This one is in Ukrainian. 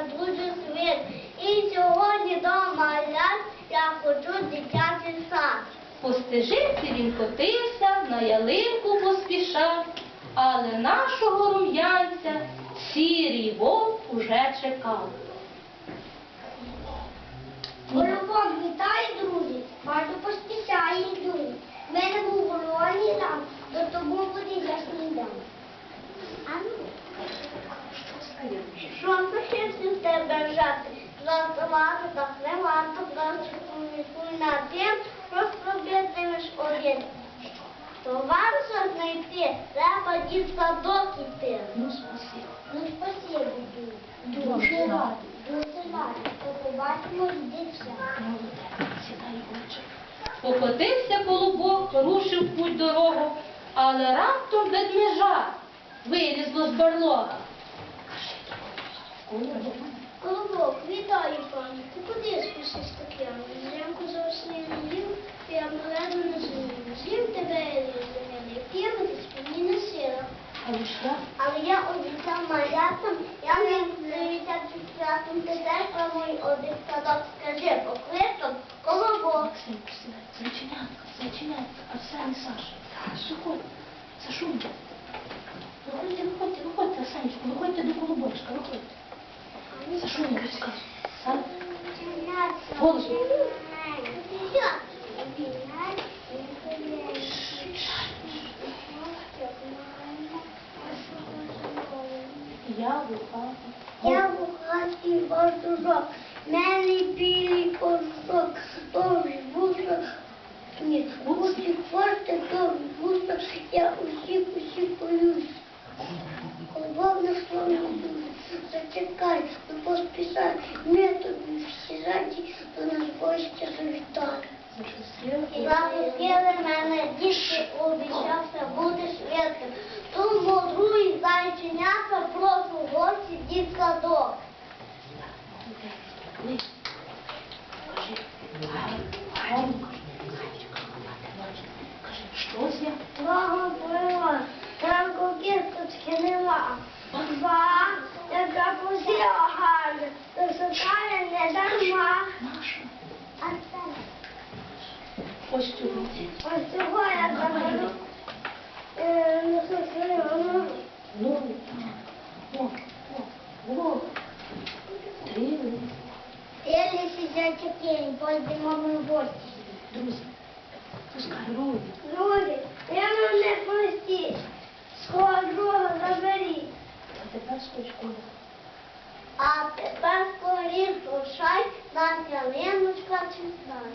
забуду світ. І сьогодні до малят я хочу дитячий сад. По стежинці він котився, на ялинку поспішав, але нашого рум'янця сірий вовк уже чекав. Воробок вітає, друзі, бачу поспішає йду. В мене був вороні там. Жати? Златувати так не варто, просто помікуй на тим, просто битимеш один. Товариша знайти, треба дід садок іти. Ну, спасибо. Ну, спасибо, дуже. Дуже радий. Дуже радий. То побачимо. Сідай, Покотився колобок, рушив путь дорогу, але раптом ведмежа вилізло з барлога. Колобок, вітаю пані. Ти куди спішиш таке? Зрянку зовсім не їв, я ледве не зумів. З'їв тебе зелений, п'ємитись мені не сила. Але я Але я обіцяв малятам, я не привітав святом, ти теж про мій один садок скажи, покликав колобок. Зайченятка, зайченятка, Арсен і Саша. Виходь, Сашунька. Виходьте, виходьте, виходьте, Арсенечку, виходьте до колобочка, виходьте. Сашуня, розказуй. Сам. Голос. Я вухата. Я в хаті бардужок, мене білий кожушок, тож вуса, ні, гусі форти, тож вуса, я усіх усіх боюсь. Колобок на слово зачекай, не поспішай, ми тобі всі раді, до нас гості завітали. Запустили мене, дітки обіцявся бути святим. Тому другий Ось цю. ось цього я заберу. Е, ну, слухай, ну, Ну, так. О, о, о. Три. Еле сидять тінь, пойдемо ми в гості. Друзі, пускай руки. Друзі, Рушай, нам ялиночка чекає.